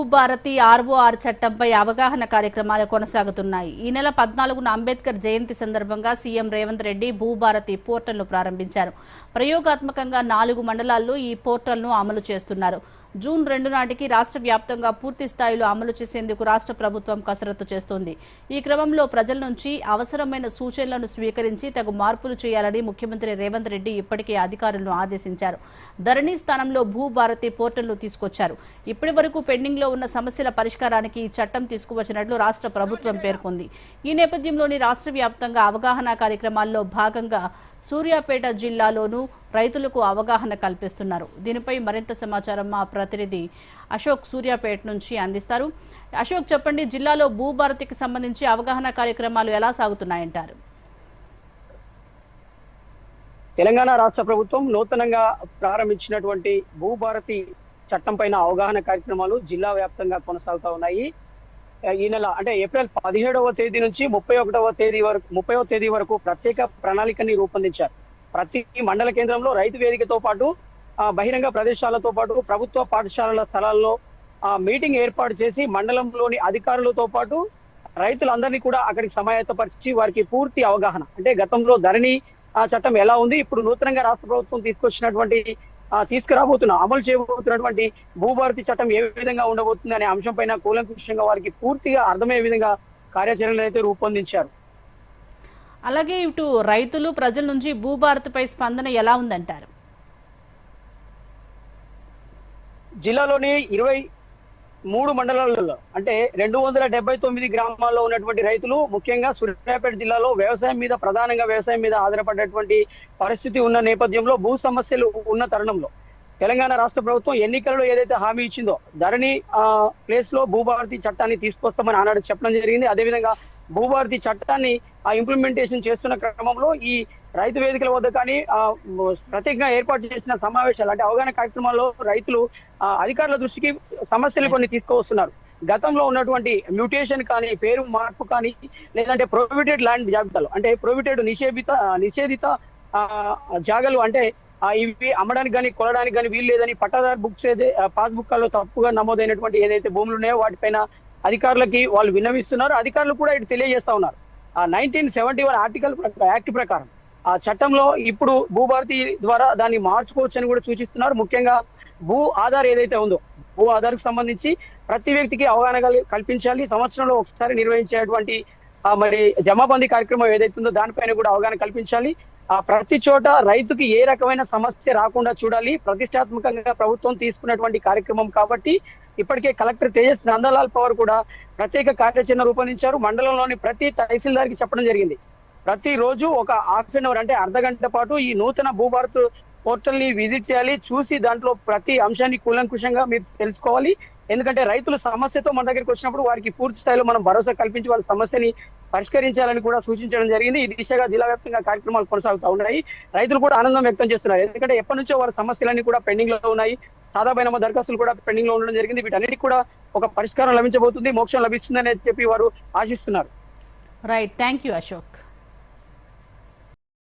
Bhubharati ROR చట్టంపై అవగాహన కార్యక్రమాలు కొనసాగుతున్నాయి. ఈ నెల పద్నాలుగున అంబేద్కర్ జయంతి సందర్భంగా సీఎం రేవంత్ రెడ్డి భూభారతి పోర్టల్ను ప్రారంభించారు. ప్రయోగాత్మకంగా నాలుగు మండలాల్లో ఈ పోర్టల్ను అమలు చేస్తున్నారు. జూన్ రెండు నాటికి రాష్ట్ర వ్యాప్తంగా పూర్తి స్థాయిలో అమలు చేసేందుకు రాష్ట్ర ప్రభుత్వం కసరత్తు చేస్తోంది. ఈ క్రమంలో ప్రజల నుంచి అవసరమైన సూచనలను స్వీకరించి తగు మార్పులు చేయాలని ముఖ్యమంత్రి రేవంత్ రెడ్డి ఇప్పటికే అధికారులను ఆదేశించారు. ధరణి స్థానంలో భూభారతి పోర్టల్ను తీసుకొచ్చారు. ఇప్పటి వరకు పెండింగ్లో ఉన్న సమస్యల పరిష్కారానికి ఈ చట్టం తీసుకువచ్చినట్లు రాష్ట్ర ప్రభుత్వం పేర్కొంది. ఈ నేపథ్యంలోని రాష్ట్ర వ్యాప్తంగా అవగాహన కార్యక్రమాల్లో భాగంగా సూర్యాపేట జిల్లాలోనూ రైతులకు అవగాహన కల్పిస్తున్నారు. దీనిపై మరింత సమాచారం మా ప్రతినిధి అశోక్ సూర్యాపేట నుంచి అందిస్తారు. అశోక్ చెప్పండి జిల్లాలో భూభారతికి సంబంధించి అవగాహన కార్యక్రమాలు ఎలా సాగుతున్నాయంటారు? తెలంగాణ రాష్ట్ర ప్రభుత్వం నూతనంగా ప్రారంభించినటువంటి భూభారతి చట్టం పైన అవగాహన కార్యక్రమాలు జిల్లా వ్యాప్తంగా కొనసాగుతా ఉన్నాయి. ఈ నెల అంటే ఏప్రిల్ పదిహేడవ తేదీ నుంచి ముప్పై ఒకటవ తేదీ వరకు ముప్పైవ తేదీ వరకు ప్రత్యేక ప్రణాళికని రూపొందించారు. ప్రతి మండల కేంద్రంలో రైతు వేదికతో పాటు బహిరంగ ప్రదేశాలతో పాటు ప్రభుత్వ పాఠశాలల స్థలాల్లో ఆ, మీటింగ్ ఏర్పాటు చేసి మండలంలోని అధికారులతో పాటు రైతులందరినీ కూడా అక్కడికి సమాయత్తపరిచి వారికి పూర్తి అవగాహన అంటే గతంలో ధరణి ఆ చట్టం ఎలా ఉంది ఇప్పుడు నూతనంగా రాష్ట్ర ప్రభుత్వం తీసుకొచ్చినటువంటి తీసుకురాబోతున్న అమలు చేయబోతున్నటువంటి భూభారతి చట్టం ఏ విధంగా ఉండబోతుంది అనే అంశం పైన కూలంకుషంగా వారికి పూర్తిగా అర్థమయ్యే విధంగా కార్యాచరణలు అయితే రూపొందించారు. అలాగే ఇటు రైతులు ప్రజల నుంచి భూభారతిపై స్పందన ఎలా ఉందంటారు? జిల్లాలోని ఇరవై మూడు మండలాలలో అంటే రెండు వందల డెబ్బై తొమ్మిది గ్రామాల్లో ఉన్నటువంటి రైతులు ముఖ్యంగా సూర్యాపేట జిల్లాలో వ్యవసాయం మీద ప్రధానంగా వ్యవసాయం మీద ఆధారపడేటువంటి పరిస్థితి ఉన్న నేపథ్యంలో భూ సమస్యలు ఉన్న తరుణంలో తెలంగాణ రాష్ట్ర ప్రభుత్వం ఎన్నికలలో ఏదైతే హామీ ఇచ్చిందో ధరణి ఆ ప్లేస్లో భూభారతి చట్టాన్ని తీసుకొస్తామని ఆనాడు చెప్పడం జరిగింది. అదేవిధంగా భూభారతి చట్టాన్ని ఆ ఇంప్లిమెంటేషన్ చేస్తున్న క్రమంలో ఈ రైతు వేదికల వద్ద కానీ ఆ ప్రత్యేకంగా ఏర్పాటు చేసిన సమావేశాలు అంటే అవగాహన కార్యక్రమాల్లో రైతులు ఆ, అధికారుల దృష్టికి సమస్యలు కొన్ని తీసుకువస్తున్నారు. గతంలో ఉన్నటువంటి మ్యూటేషన్ కానీ పేరు మార్పు కానీ లేదంటే ప్రొహిబిటెడ్ ల్యాండ్ జాబితాలు అంటే ప్రొహిబిటెడ్ నిషేధిత నిషేధిత జాగలు జాగాలు అంటే ఇవి అమ్మడానికి కానీ కొనడానికి కానీ వీలు లేదని పట్టాదారు బుక్స్ ఏదైతే పాస్ బుక్లో తప్పుగా నమోదైనటువంటి ఏదైతే భూములు ఉన్నాయో వాటిపైన అధికారులకి వాళ్ళు విన్నవిస్తున్నారు. అధికారులు కూడా ఇటు తెలియజేస్తా ఉన్నారు. ఆ nineteen seventy one article act ప్రకారం ఆ చట్టంలో ఇప్పుడు భూభారతి ద్వారా దాన్ని మార్చుకోవచ్చు అని కూడా సూచిస్తున్నారు. ముఖ్యంగా భూ ఆధార్ ఏదైతే ఉందో భూ ఆధార్కు సంబంధించి ప్రతి వ్యక్తికి అవగాహన కల్పించాలి. సంవత్సరంలో ఒకసారి నిర్వహించేటువంటి మరి జమాబందీ కార్యక్రమం ఏదైతే ఉందో దానిపైన కూడా అవగాహన కల్పించాలి. ఆ ప్రతి చోట రైతుకి ఏ రకమైన సమస్య రాకుండా చూడాలి. ప్రతిష్టాత్మకంగా ప్రభుత్వం తీసుకున్నటువంటి కార్యక్రమం కాబట్టి ఇప్పటికే కలెక్టర్ తేజస్ నందలాల్ పవర్ కూడా ప్రత్యేక కార్యాచరణ రూపొందించారు. మండలంలోని ప్రతి తహసీల్దార్కి చెప్పడం జరిగింది. ప్రతి రోజు ఒక హాఫ్ అన్ అవర్ అంటే అర్ధ గంట పాటు ఈ నూతన భూభారత్ పోర్టల్ని విజిట్ చేయాలి. చూసి దాంట్లో ప్రతి అంశాన్ని కూలంకుషంగా మీరు తెలుసుకోవాలి. ఎందుకంటే రైతుల సమస్యతో మన దగ్గరికి వచ్చినప్పుడు వారికి పూర్తి స్థాయిలో మనం భరోసా కల్పించి వాళ్ళ సమస్యని పరిష్కరించాలని కూడా సూచించడం జరిగింది. ఈ దిశగా జిల్లా వ్యాప్తంగా కార్యక్రమాలు కొనసాగుతూ ఉన్నాయి. రైతులు కూడా ఆనందం వ్యక్తం చేస్తున్నారు. ఎందుకంటే ఎప్పటి నుంచో వారి సమస్యలన్నీ కూడా పెండింగ్లో ఉన్నాయి. సాదాపైన దరఖాస్తులు కూడా పెండింగ్లో ఉండడం జరిగింది. వీటన్నిటికి కూడా ఒక పరిష్కారం లభించబోతుంది మోక్షం లభిస్తుందని చెప్పి వారు ఆశిస్తున్నారు. Right thank you Ashok